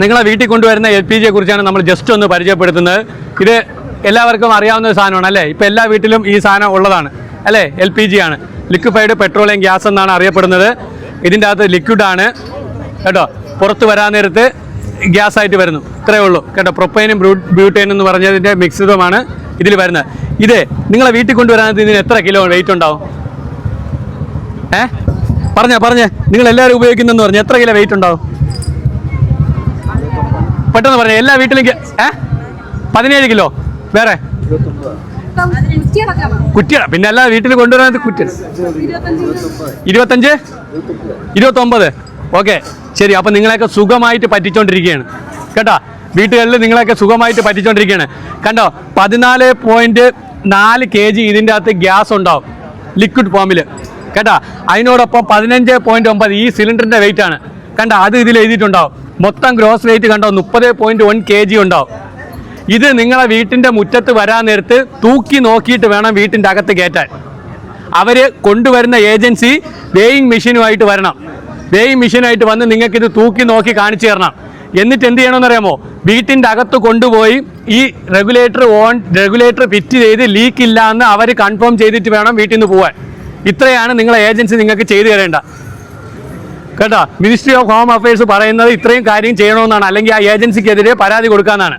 നിങ്ങളെ വീട്ടിൽ കൊണ്ടുവരുന്ന എൽ പി ജിയെ കുറിച്ചാണ് നമ്മൾ ജസ്റ്റ് ഒന്ന് പരിചയപ്പെടുത്തുന്നത്. ഇത് എല്ലാവർക്കും അറിയാവുന്ന ഒരു സാധനമാണ് അല്ലേ? ഇപ്പം എല്ലാ വീട്ടിലും ഈ സാധനം ഉള്ളതാണ് അല്ലേ? എൽ പി ജി ആണ് ലിക്വിഫൈഡ് പെട്രോളിയം ഗ്യാസ് എന്നാണ് അറിയപ്പെടുന്നത്. ഇതിന്റെ അകത്ത് ലിക്വിഡാണ് കേട്ടോ? പുറത്ത് വരാൻ നേരത്ത് ഗ്യാസ് ആയിട്ട് വരുന്നു. ഇത്രയേ ഉള്ളൂ. കേട്ടോ? പ്രൊപ്പൈനും ബ്യൂട്ടൈനും എന്ന് പറഞ്ഞതിന്റെ മിക്സിതമാണ് ഇതിൽ വരുന്നത്. ഇത് നിങ്ങളെ വീട്ടിൽ കൊണ്ടുവരാനത് ഇതിന് എത്ര കിലോ വെയിറ്റ് ഉണ്ടാവും? ഏ? പറഞ്ഞ പറഞ്ഞേ. നിങ്ങൾ എല്ലാവരും ഉപയോഗിക്കുന്നെന്ന് പറഞ്ഞു. എത്ര കിലോ വെയിറ്റ് ഉണ്ടാവും? പെട്ടെന്ന് പറഞ്ഞു എല്ലാ വീട്ടിലേക്ക് ഏഹ് ഏ? പതിനേഴ് കിലോ. വേറെ? കുറ്റിയ പിന്നെ അല്ല വീട്ടിൽ കൊണ്ടുവരാനത് കുറ്റി ഇരുപത്തഞ്ച്? ഇരുപത്തൊമ്പത്. ഓക്കെ. ശരി അപ്പം നിങ്ങളെയൊക്കെ സുഖമായിട്ട് പറ്റിച്ചോണ്ടിരിക്കുകയാണ്. കേട്ടോ? വീട്ടുകളിൽ നിങ്ങളെയൊക്കെ സുഖമായിട്ട് പറ്റിച്ചോണ്ടിരിക്കുകയാണ്. കണ്ടോ? പതിനാല് പോയിന്റ് നാല് കെ ജി ഇതിന്റെ അകത്ത് ഗ്യാസ് ഉണ്ടാവും. ലിക്വിഡ് ഫോമിൽ കേട്ടോ? അതിനോടൊപ്പം പതിനഞ്ച് പോയിന്റ് ഒമ്പത് ഈ സിലിണ്ടറിന്റെ വെയിറ്റ് ആണ്. കണ്ടോ അത് ഇതിൽ എഴുതിയിട്ടുണ്ടാവും. മൊത്തം ഗ്രോസ് റേറ്റ് കണ്ടോ? മുപ്പത് പോയിന്റ് വൺ കെ ജി ഉണ്ടാവും. ഇത് നിങ്ങളെ വീട്ടിന്റെ മുറ്റത്ത് വരാൻ നേരത്ത് തൂക്കി നോക്കിയിട്ട് വേണം വീട്ടിന്റെ അകത്ത് കയറ്റാൻ. അവർ കൊണ്ടുവരുന്ന ഏജൻസി വേയിങ് മെഷീനുമായിട്ട് വരണം. വേയിങ് മെഷീനായിട്ട് വന്ന് നിങ്ങൾക്ക് ഇത് തൂക്കി നോക്കി കാണിച്ചു തരണം. എന്നിട്ട് എന്ത് ചെയ്യണമെന്ന് അറിയാമോ? വീട്ടിന്റെ അകത്ത് കൊണ്ടുപോയി ഈ റെഗുലേറ്റർ ഓൺ റെഗുലേറ്റർ ഫിറ്റ് ചെയ്ത് ലീക്ക് ഇല്ല എന്ന് അവർ കൺഫേം ചെയ്തിട്ട് വേണം വീട്ടിൽ നിന്ന് പോകാൻ ഇത്രയാണ് നിങ്ങളെ ഏജൻസി നിങ്ങൾക്ക് ചെയ്തു തരേണ്ട. കേട്ടോ മിനിസ്ട്രി ഓഫ് ഹോം അഫയേഴ്സ് പറയുന്നത് ഇത്രയും കാര്യം ചെയ്യണമെന്നാണ്. അല്ലെങ്കിൽ ആ ഏജൻസിക്കെതിരെ പരാതി കൊടുക്കാനാണ്.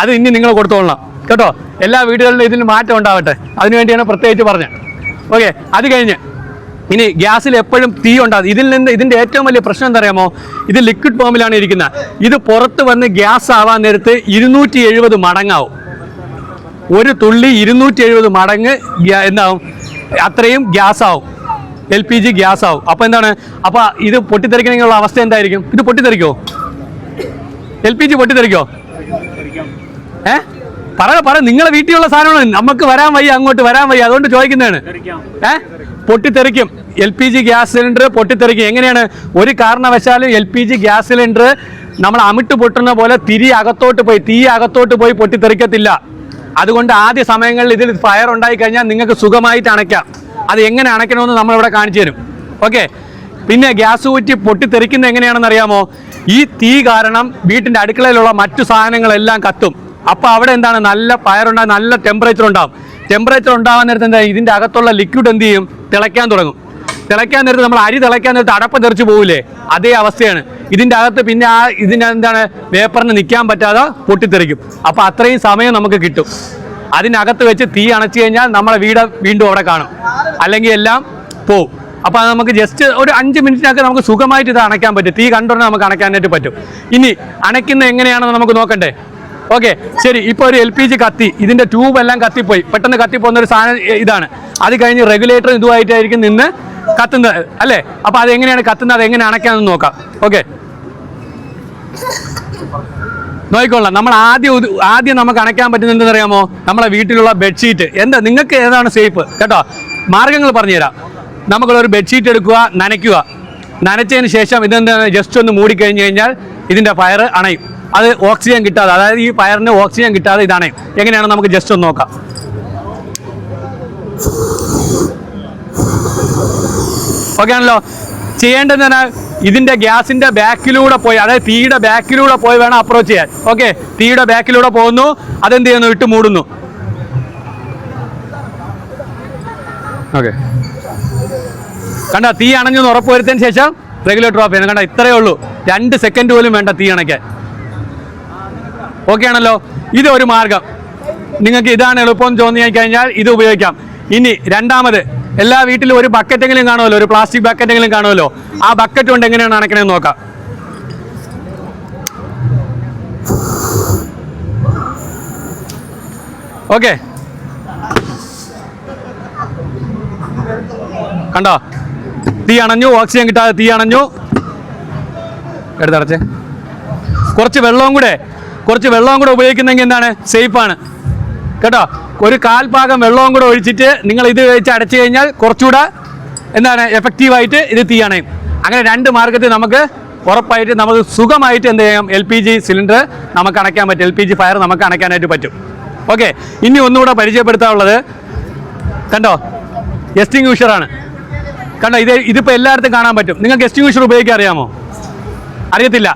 അത് ഇനി നിങ്ങൾ കൊടുത്തോളണം. കേട്ടോ എല്ലാ വീടുകളിലും ഇതിന് മാറ്റം ഉണ്ടാവട്ടെ. അതിനുവേണ്ടിയാണ് പ്രത്യേകിച്ച് പറഞ്ഞത് ഓക്കെ അത് കഴിഞ്ഞ്. ഇനി ഗ്യാസിൽ എപ്പോഴും തീ ഉണ്ടാകും ഇതിൽ നിന്ന് ഇതിന്റെ ഏറ്റവും വലിയ പ്രശ്നം എന്താ പറയാമോ ഇത് ലിക്വിഡ് ഫോമിലാണ് ഇരിക്കുന്നത്. ഇത് പുറത്ത് വന്ന് ഗ്യാസ് ആവാൻ നേരത്ത് ഇരുന്നൂറ്റി എഴുപത് മടങ്ങാവും. ഒരു തുള്ളി ഇരുന്നൂറ്റി എഴുപത് മടങ്ങ് എന്താവും? അത്രയും ഗ്യാസ് ആവും എൽ പി ജി ഗ്യാസ് ആവും അപ്പോൾ എന്താണ്? അപ്പോൾ ഇത് പൊട്ടിത്തെറിക്കണമെങ്കിലുള്ള അവസ്ഥ എന്തായിരിക്കും? ഇത് പൊട്ടിത്തെറിക്കോ? എൽ പി ജി പൊട്ടിത്തെറിക്കോ? ഏ? പറ പറ. നിങ്ങളെ വീട്ടിലുള്ള സാധനമാണ്. നമുക്ക് വരാൻ വയ്യ അങ്ങോട്ട് വരാൻ വയ്യ. അതുകൊണ്ട് ചോദിക്കുന്നതാണ്. ഏ? പൊട്ടിത്തെറിക്കും. L P G gas cylinder പൊട്ടിത്തെറിക്കും. എങ്ങനെയാണ്? ഒരു കാരണവശാലും L P G gas cylinder നമ്മൾ അമിട്ട് പൊട്ടുന്ന പോലെ തിരി അകത്തോട്ട് പോയി തീ അകത്തോട്ട് പോയി പൊട്ടിത്തെറിക്കത്തില്ല. അതുകൊണ്ട് ആദ്യ സമയങ്ങളിൽ ഇതിൽ ഫയർ ഉണ്ടായി കഴിഞ്ഞാൽ നിങ്ങൾക്ക് സുഖമായിട്ട് അണയ്ക്കാം. അത് എങ്ങനെ അണയ്ക്കണമെന്ന് നമ്മളിവിടെ കാണിച്ചു തരും. ഓക്കെ? പിന്നെ ഗ്യാസ് കുറ്റി പൊട്ടിത്തെറിക്കുന്നത് എങ്ങനെയാണെന്ന് അറിയാമോ? ഈ തീ കാരണം വീട്ടിന്റെ അടുക്കളയിലുള്ള മറ്റു സാധനങ്ങളെല്ലാം കത്തും. അപ്പോൾ അവിടെ എന്താണ്? നല്ല ഫയർ ഉണ്ടാകും നല്ല ടെമ്പറേച്ചർ ഉണ്ടാകും ടെമ്പറേച്ചർ ഉണ്ടാകാൻ നേരത്തെ എന്താ? ഇതിന്റെ അകത്തുള്ള ലിക്വിഡ് എന്ത് ചെയ്യും? തിളയ്ക്കാൻ തുടങ്ങും. തിളയ്ക്കാൻ നേരത്ത് നമ്മൾ അരി തിളയ്ക്കാൻ നേരത്ത് അടപ്പ് തെറിച്ച് പോകില്ലേ അതേ അവസ്ഥയാണ്. ഇതിന്റെ അകത്ത് പിന്നെ ആ ഇതിന് എന്താണ്? വേപ്പറിന് നിൽക്കാൻ പറ്റാതെ പൊട്ടിത്തെറിക്കും. അപ്പോൾ അത്രയും സമയം നമുക്ക് കിട്ടും. അതിനകത്ത് വെച്ച് തീ അണച്ചു കഴിഞ്ഞാൽ നമ്മളെ വീട് വീണ്ടും അവിടെ കാണും. അല്ലെങ്കിൽ എല്ലാം പോവും. അപ്പോൾ അത് നമുക്ക് ജസ്റ്റ് ഒരു അഞ്ച് മിനിറ്റിനൊക്കെ നമുക്ക് സുഖമായിട്ട് ഇത് അണയ്ക്കാൻ പറ്റും. തീ കണ്ടുടനെ നമുക്ക് അണയ്ക്കാനായിട്ട് പറ്റും. ഇനി അണയ്ക്കുന്ന എങ്ങനെയാണെന്ന് നമുക്ക് നോക്കണ്ടേ? ഓക്കെ ശരി. ഇപ്പോൾ ഒരു എൽ പി ജി കത്തി. ഇതിന്റെ ട്യൂബ് എല്ലാം കത്തിപ്പോയി. പെട്ടെന്ന് കത്തിപ്പോകുന്ന ഒരു സാധനം ഇതാണ്. അത് കഴിഞ്ഞ് റെഗുലേറ്റർ ഇതുമായിട്ടായിരിക്കും നിന്ന് കത്തുന്നത്. അല്ലേ? അപ്പോൾ അത് എങ്ങനെയാണ് കത്തുന്നത്? അത് എങ്ങനെ അണയ്ക്കാമെന്ന് നോക്കാം. ഓക്കെ നോക്കിക്കൊള്ളാം നമ്മൾ ആദ്യം ആദ്യം നമുക്ക് അണയ്ക്കാൻ പറ്റുന്നത് അറിയാമോ നമ്മളെ വീട്ടിലുള്ള ബെഡ്ഷീറ്റ്. എന്താ? നിങ്ങൾക്ക് ഏതാണ് സേഫ്? കേട്ടോ? മാർഗങ്ങൾ പറഞ്ഞുതരാം. നമുക്കുള്ള ഒരു ബെഡ്ഷീറ്റ് എടുക്കുക നനയ്ക്കുക. നനച്ചതിന് ശേഷം ഇതെന്താണ്? ജസ്റ്റ് ഒന്ന് മൂടിക്കഴിഞ്ഞ് കഴിഞ്ഞാൽ ഇതിന്റെ ഫയർ അണയും. അത് ഓക്സിജൻ കിട്ടാതെ അതായത് ഈ ഫയറിന് ഓക്സിജൻ കിട്ടാതെ ഇത് അണയും. എങ്ങനെയാണ് നമുക്ക് ജസ്റ്റ് ഒന്ന് നോക്കാം. ഓക്കെ ആണല്ലോ? ചെയ്യേണ്ടത് ഇതിന്റെ ഗ്യാസിന്റെ ബാക്കിലൂടെ പോയി അതായത് തീയുടെ ബാക്കിലൂടെ പോയി വേണം അപ്രോച്ച് ചെയ്യാൻ. ഓക്കെ തീയുടെ ബാക്കിലൂടെ പോകുന്നു അതെന്ത് ചെയ്യുന്നു? ഇട്ട് മൂടുന്നു. ഓക്കെ കണ്ട തീ അണഞ്ഞു ഉറപ്പ് വരുത്തിയതിന് ശേഷം റെഗുലേറ്റർ ഓഫ് ചെയ്യണം കണ്ട ഇത്രയേ ഉള്ളൂ. രണ്ട് സെക്കൻഡ് പോലും വേണ്ട തീ അണയ്ക്കാൻ. ഓക്കെ ആണല്ലോ? ഇത് ഒരു മാർഗം. നിങ്ങൾക്ക് ഇതാണ് എളുപ്പം തോന്നി കഴിഞ്ഞാൽ ഇത് ഉപയോഗിക്കാം. ഇനി രണ്ടാമത് എല്ലാ വീട്ടിലും ഒരു ബക്കറ്റ് എങ്കിലും കാണുമല്ലോ? ഒരു പ്ലാസ്റ്റിക് ബക്കറ്റ് എങ്കിലും കാണുമല്ലോ? ആ ബക്കറ്റ് കൊണ്ട് എങ്ങനെയാണ് അണക്കണേന്ന് നോക്കാം. ഓക്കെ കണ്ടോ? തീ അണഞ്ഞു ഓക്സിജൻ കിട്ടാതെ തീ അണഞ്ഞു. എടുത്തടച്ചേ. കുറച്ച് വെള്ളവും കൂടെ കുറച്ച് വെള്ളവും കൂടെ ഉപയോഗിക്കുന്നെങ്കിൽ എന്താണ്? സേഫാണ് കേട്ടോ? ഒരു കാൽഭാഗം വെള്ളവും കൂടെ ഒഴിച്ചിട്ട് നിങ്ങൾ ഇത് വെച്ച് അടച്ചു കഴിഞ്ഞാൽ കുറച്ചുകൂടെ എന്താണ് എഫക്റ്റീവായിട്ട് ഇത് തീയണേ. അങ്ങനെ രണ്ട് മാർഗത്തിൽ നമുക്ക് ഉറപ്പായിട്ട് നമുക്ക് സുഖമായിട്ട് എന്ത് ചെയ്യാം എൽ പി ജി സിലിണ്ടർ നമുക്ക് അണയ്ക്കാൻ പറ്റും. എൽ പി ജി ഫയർ നമുക്ക് അണയ്ക്കാനായിട്ട് പറ്റും. ഓക്കെ ഇനി ഒന്നുകൂടെ പരിചയപ്പെടുത്താനുള്ളത് കണ്ടോ? എസ്റ്റിങ്യൂഷറാണ് കണ്ടോ? ഇത് ഇതിപ്പോൾ എല്ലായിടത്തും കാണാൻ പറ്റും. നിങ്ങൾക്ക് എസ്റ്റിങ്യൂഷർ ഉപയോഗിക്കാൻ അറിയാമോ? അറിയത്തില്ല.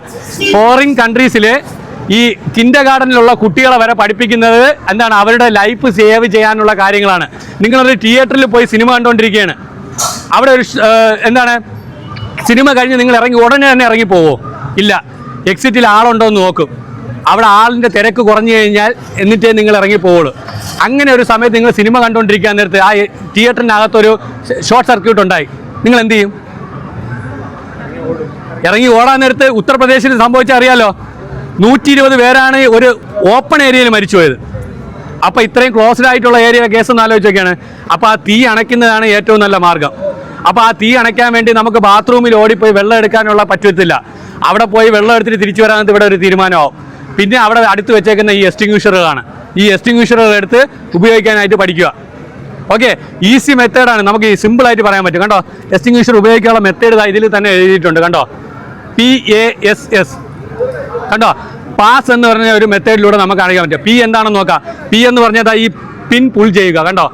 ഫോറിൻ കൺട്രീസിൽ ഈ കിൻഡർ ഗാർഡനിലുള്ള കുട്ടികളെ വരെ പഠിപ്പിക്കുന്നത് എന്താണ്? അവരുടെ ലൈഫ് സേവ് ചെയ്യാനുള്ള കാര്യങ്ങളാണ്. നിങ്ങളൊരു തിയേറ്ററിൽ പോയി സിനിമ കണ്ടുകൊണ്ടിരിക്കുകയാണ് അവിടെ ഒരു എന്താണ്? സിനിമ കഴിഞ്ഞ് നിങ്ങൾ ഇറങ്ങി ഉടനെ തന്നെ ഇറങ്ങി പോവോ? ഇല്ല. എക്സിറ്റിൽ ആളുണ്ടോ എന്ന് നോക്കും. അവിടെ ആളിന്റെ തിരക്ക് കുറഞ്ഞു കഴിഞ്ഞാൽ എന്നിട്ടേ നിങ്ങൾ ഇറങ്ങി പോവുള്ളൂ. അങ്ങനെ ഒരു സമയത്ത് നിങ്ങൾ സിനിമ കണ്ടുകൊണ്ടിരിക്കാൻ നേരത്ത് ആ തിയേറ്ററിനകത്തൊരു ഷോർട്ട് സർക്യൂട്ട് ഉണ്ടായി. നിങ്ങൾ എന്ത് ചെയ്യും? ഇറങ്ങി ഓടാൻ നേരത്ത് ഉത്തർപ്രദേശിൽ സംഭവിച്ച അറിയാലോ? നൂറ്റി ഇരുപത് പേരാണ് ഒരു ഓപ്പൺ ഏരിയയിൽ മരിച്ചു പോയത് അപ്പോൾ ഇത്രയും ക്ലോസ്ഡ് ആയിട്ടുള്ള ഏരിയ കേസ് ഒന്ന് ആലോചിച്ചൊക്കെയാണ്. അപ്പോൾ ആ തീ അണയ്ക്കുന്നതാണ് ഏറ്റവും നല്ല മാർഗം. അപ്പോൾ ആ തീ അണയ്ക്കാൻ വേണ്ടി നമുക്ക് ബാത്റൂമിൽ ഓടിപ്പോയി വെള്ളം എടുക്കാനുള്ള പറ്റത്തില്ല. അവിടെ പോയി വെള്ളം എടുത്തിട്ട് തിരിച്ചു വരാനത്ത് ഇവിടെ ഒരു തീരുമാനമാവും. പിന്നെ അവിടെ അടുത്ത് വെച്ചേക്കുന്ന ഈ എസ്റ്റിങ്വിഷറുകളാണ് ഈ എസ്റ്റിങ്വിഷറുകൾ എടുത്ത് ഉപയോഗിക്കാനായിട്ട് പഠിക്കുക. ഓക്കെ ഈസി മെത്തേഡാണ് നമുക്ക് ആയിട്ട് പറയാൻ പറ്റും. കണ്ടോ? എസ്റ്റിങ്വിഷർ ഉപയോഗിക്കാനുള്ള മെത്തേഡ് ഇതിൽ തന്നെ എഴുതിയിട്ടുണ്ട്. കണ്ടോ? പി എ എസ് എസ് കണ്ടോ? പാസ് എന്ന് പറഞ്ഞ ഒരു മെത്തേഡിലൂടെ നമുക്ക് അറിയാൻ പറ്റും. പി എന്താണെന്ന് നോക്കാം. പി എന്ന് പറഞ്ഞാൽ ഈ പിൻ പുൾ ചെയ്യുക കണ്ടോ?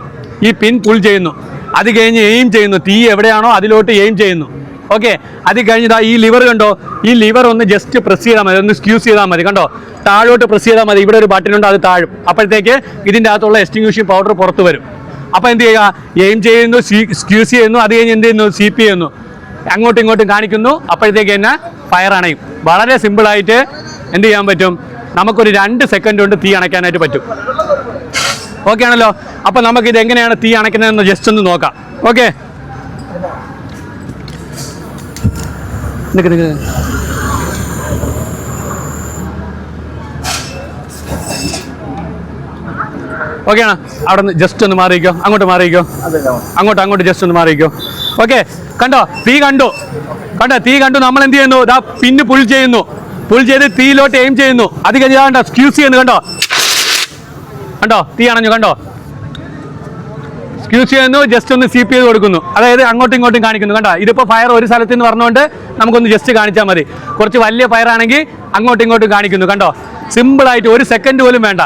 ഈ പിൻ പുൾ ചെയ്യുന്നു. അത് കഴിഞ്ഞ് എയിം ചെയ്യുന്നു. തീ എവിടെയാണോ അതിലോട്ട് എയിം ചെയ്യുന്നു. ഓക്കെ അത് കഴിഞ്ഞിട്ട് ഈ ലിവർ കണ്ടോ? ഈ ലിവർ ഒന്ന് ജസ്റ്റ് പ്രസ് ചെയ്താൽ മതി. ഒന്ന് സ്ക്യൂസ് ചെയ്താൽ മതി കണ്ടോ? താഴോട്ട് പ്രസ് ചെയ്താൽ മതി. ഇവിടെ ഒരു ബട്ടൺ ഉണ്ട് അത് താഴും. അപ്പോഴത്തേക്ക് ഇതിന്റെ അകത്തുള്ള എസ്റ്റിങ്യൂഷൻ പൗഡർ പുറത്ത് വരും. അപ്പോൾ എന്ത് ചെയ്യുക? എയിം ചെയ്യുന്നു സ്ക്യൂസ് ചെയ്യുന്നു. അത് കഴിഞ്ഞ് എന്ത് ചെയ്യുന്നു? സി പി ചെയ്യുന്നു. അങ്ങോട്ടും ഇങ്ങോട്ടും കാണിക്കുന്നു. അപ്പോഴത്തേക്ക് തന്നെ ഫയർ അണയും. വളരെ സിമ്പിളായിട്ട് എന്ത് ചെയ്യാൻ പറ്റും? നമുക്കൊരു രണ്ട് സെക്കൻഡ് കൊണ്ട് തീ അണയ്ക്കാനായിട്ട് പറ്റും. ഓക്കെ ആണല്ലോ? അപ്പം നമുക്ക് ഇത് എങ്ങനെയാണ് തീ അണയ്ക്കുന്നതെന്ന് ജസ്റ്റ് ഒന്ന് നോക്കാം. ഓക്കെ നിൽക്ക് നിൽക്ക് ഓക്കെ ആണോ? അവിടെ നിന്ന് ജസ്റ്റ് ഒന്ന് മാറിയിക്കോ അങ്ങോട്ട് മാറിയിക്കോ അങ്ങോട്ട് അങ്ങോട്ട് ജസ്റ്റ് ഒന്ന് മാറിയിക്കോ ഓക്കെ കണ്ടോ തീ കണ്ടു. കണ്ടോ തീ കണ്ടു. നമ്മൾ എന്ത് ചെയ്യുന്നു? ഇതാ പിന്ന് പുൾ ചെയ്യുന്നു. പുൾ ചെയ്ത് തീയിലോട്ട് എയിം ചെയ്യുന്നു. അത് കഴിഞ്ഞാൽ സ്ക്യൂസ് ചെയ്യുന്നു കണ്ടോ? കണ്ടോ തീ അണഞ്ഞു കണ്ടോ? സ്ക്യൂസ് ചെയ്യുന്നു ജസ്റ്റ് ഒന്ന് സീപ്പ് ചെയ്ത് കൊടുക്കുന്നു. അതായത് അങ്ങോട്ടും ഇങ്ങോട്ടും കാണിക്കുന്നു കണ്ടോ? ഇതിപ്പോൾ ഫയർ ഒരു സ്ഥലത്ത് നിന്ന് പറഞ്ഞുകൊണ്ട് നമുക്കൊന്ന് ജസ്റ്റ് കാണിച്ചാൽ മതി. കുറച്ച് വലിയ ഫയർ ആണെങ്കിൽ അങ്ങോട്ടും ഇങ്ങോട്ടും കാണിക്കുന്നു കണ്ടോ? സിമ്പിളായിട്ട് ഒരു സെക്കൻഡ് പോലും വേണ്ട.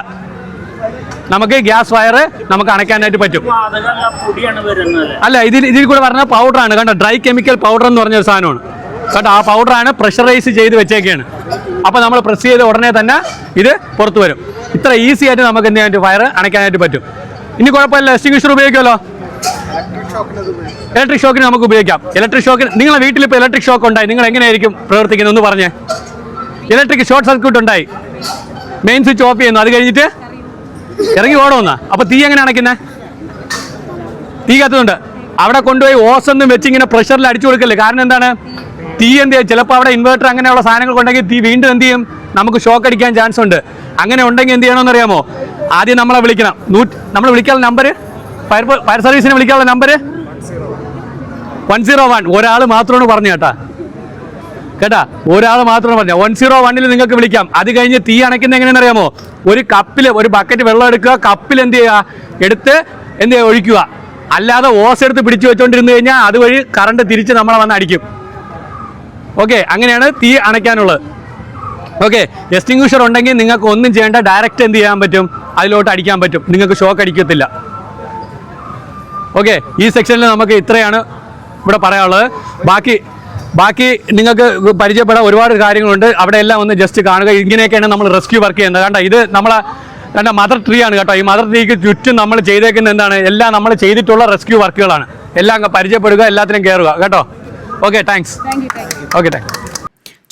നമുക്ക് ഗ്യാസ് ഫയർ നമുക്ക് അണയ്ക്കാനായിട്ട് പറ്റും. അല്ല? ഇതിൽ ഇതിൽ കൂടെ പറഞ്ഞ പൗഡറാണ് കണ്ടോ ഡ്രൈ കെമിക്കൽ പൗഡർ എന്ന് പറഞ്ഞ ഒരു സാധനമാണ്. കേട്ടോ ആ പൗഡറാണ് പ്രഷറൈസ് ചെയ്ത് വെച്ചേക്കാണ്. അപ്പോൾ നമ്മൾ പ്രസ് ചെയ്ത ഉടനെ തന്നെ ഇത് പുറത്ത് വരും. ഇത്ര ഈസി ആയിട്ട് നമുക്ക് എന്ത് ചെയ്യാനായിട്ട് വയർ അണയ്ക്കാനായിട്ട് പറ്റും. ഇനി കുഴപ്പമില്ല എക്സ്റ്റിംഗ്വിഷർ ഉപയോഗിക്കുമല്ലോ? ഇലക്ട്രിക് ഷോക്കിന് നമുക്ക് ഉപയോഗിക്കാം. ഇലക്ട്രിക് ഷോക്കിന് നിങ്ങളെ വീട്ടിൽ ഇപ്പോൾ ഇലക്ട്രിക് ഷോക്ക് ഉണ്ടായി. നിങ്ങൾ എങ്ങനെയായിരിക്കും പ്രവർത്തിക്കുന്നത്? ഒന്ന് പറഞ്ഞേ. ഇലക്ട്രിക് ഷോർട്ട് സർക്യൂട്ട് ഉണ്ടായി. മെയിൻ സ്വിച്ച് ഓഫ് ചെയ്യുന്നു. അത് കഴിഞ്ഞിട്ട് ഇറങ്ങി ഓടുമെന്നാ അപ്പൊ തീ എങ്ങനെ അണയ്ക്കുന്നേ? തീ കത്തുന്നുണ്ട്. അവിടെ കൊണ്ടുപോയി ഓസൊന്നും വെച്ച് ഇങ്ങനെ പ്രഷറിൽ അടിച്ചു കൊടുക്കല്ലേ? കാരണം എന്താണ്? തീ എന്ത് ചെയ്യും? ചിലപ്പോൾ അവിടെ ഇൻവേർട്ടർ അങ്ങനെയുള്ള സാധനങ്ങൾ ഉണ്ടെങ്കിൽ തീ വീണ്ടും എന്ത് ചെയ്യും? നമുക്ക് ഷോക്ക് അടിക്കാൻ ചാൻസ് ഉണ്ട്. അങ്ങനെ ഉണ്ടെങ്കിൽ എന്ത് ചെയ്യണമെന്ന് അറിയാമോ? ആദ്യം നമ്മളെ വിളിക്കണം. നൂറ്റി നമ്മൾ വിളിക്കാനുള്ള നമ്പർ ഫയർ ഫയർ സർവീസിനെ വിളിക്കാനുള്ള നമ്പർ വൺ സീറോ വൺ ഒരാൾ മാത്രമാണ് പറഞ്ഞു കേട്ടാ. കേട്ടാ ഒരാൾ മാത്രം പറഞ്ഞ. വൺ സീറോ വണ്ണിൽ നിങ്ങൾക്ക് വിളിക്കാം. അത് കഴിഞ്ഞ് തീ അണയ്ക്കുന്ന എങ്ങനെയാണെന്ന് അറിയാമോ? ഒരു കപ്പിൽ ഒരു ബക്കറ്റ് വെള്ളം എടുക്കുക കപ്പിൽ എന്ത് ചെയ്യുക? എടുത്ത് എന്ത് ചെയ്യുക? ഒഴിക്കുക. അല്ലാതെ ഓസ് എടുത്ത് പിടിച്ചു വെച്ചോണ്ടിരുന്നു കഴിഞ്ഞാൽ അതുവഴി കറണ്ട് തിരിച്ച് നമ്മളെ വന്ന് അടിക്കും. ഓക്കെ അങ്ങനെയാണ് തീ അണയ്ക്കാനുള്ളത്. ഓക്കെ എക്സ്റ്റിങ്വിഷർ ഉണ്ടെങ്കിൽ നിങ്ങൾക്ക് ഒന്നും ചെയ്യേണ്ട ഡയറക്റ്റ് എന്ത് ചെയ്യാൻ പറ്റും? അതിലോട്ട് അടിക്കാൻ പറ്റും. നിങ്ങൾക്ക് ഷോക്ക് അടിക്കത്തില്ല. ഓക്കെ ഈ സെക്ഷനിൽ നമുക്ക് ഇത്രയാണ് ഇവിടെ പറയാനുള്ളത്. ബാക്കി ബാക്കി നിങ്ങൾക്ക് പരിചയപ്പെടാൻ ഒരുപാട് കാര്യങ്ങളുണ്ട്. അവിടെ എല്ലാം ഒന്ന് ജസ്റ്റ് കാണുക. ഇങ്ങനെയൊക്കെയാണ് നമ്മൾ റെസ്ക്യൂ വർക്ക് ചെയ്യുന്നത്. കണ്ട ഇത് നമ്മളെ കണ്ട മദർ ട്രീ ആണ് കേട്ടോ. ഈ മദർ ട്രീക്ക് ചുറ്റും നമ്മൾ ചെയ്തേക്കുന്ന എന്താണ്? എല്ലാം നമ്മൾ ചെയ്തിട്ടുള്ള റെസ്ക്യൂ വർക്കുകളാണ് എല്ലാം പരിചയപ്പെടുക എല്ലാത്തിനും കയറുക കേട്ടോ? ഓക്കെ താങ്ക്സ് ഓക്കെ താങ്ക്സ്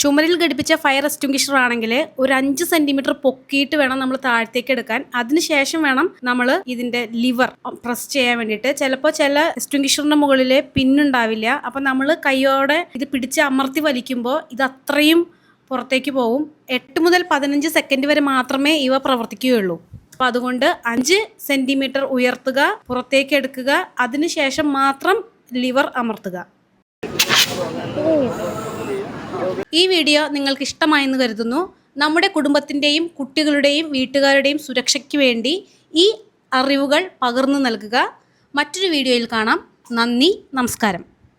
ചുമരിൽ ഘടിപ്പിച്ച ഫയർ എക്സ്റ്റിംഗ്വിഷർ ആണെങ്കിൽ ഒരു അഞ്ച് സെന്റിമീറ്റർ പൊക്കിയിട്ട് വേണം നമ്മൾ താഴത്തേക്ക് എടുക്കാൻ. അതിനുശേഷം വേണം നമ്മൾ ഇതിന്റെ ലിവർ പ്രസ് ചെയ്യാൻ വേണ്ടിയിട്ട്. ചിലപ്പോൾ ചില എക്സ്റ്റിംഗ്വിഷറിന്റെ മുകളിൽ പിന്നുണ്ടാവില്ല അപ്പം നമ്മൾ കൈയോടെ ഇത് പിടിച്ച് അമർത്തി വലിക്കുമ്പോൾ ഇത് അത്രയും പുറത്തേക്ക് പോവും. എട്ട് മുതൽ പതിനഞ്ച് സെക്കൻഡ് വരെ മാത്രമേ ഇവ പ്രവർത്തിക്കുകയുള്ളൂ. അപ്പോൾ അതുകൊണ്ട് അഞ്ച് സെന്റിമീറ്റർ ഉയർത്തുക പുറത്തേക്ക് എടുക്കുക. അതിനുശേഷം മാത്രം ലിവർ അമർത്തുക. ഈ വീഡിയോ നിങ്ങൾക്ക് ഇഷ്ടമായെന്ന് കരുതുന്നു. നമ്മുടെ കുടുംബത്തിന്റെയും കുട്ടികളുടെയും വീട്ടുകാരുടെയും സുരക്ഷയ്ക്ക് വേണ്ടി ഈ അറിവുകൾ പകർന്നു നൽകുക. മറ്റൊരു വീഡിയോയിൽ കാണാം. നന്ദി നമസ്കാരം.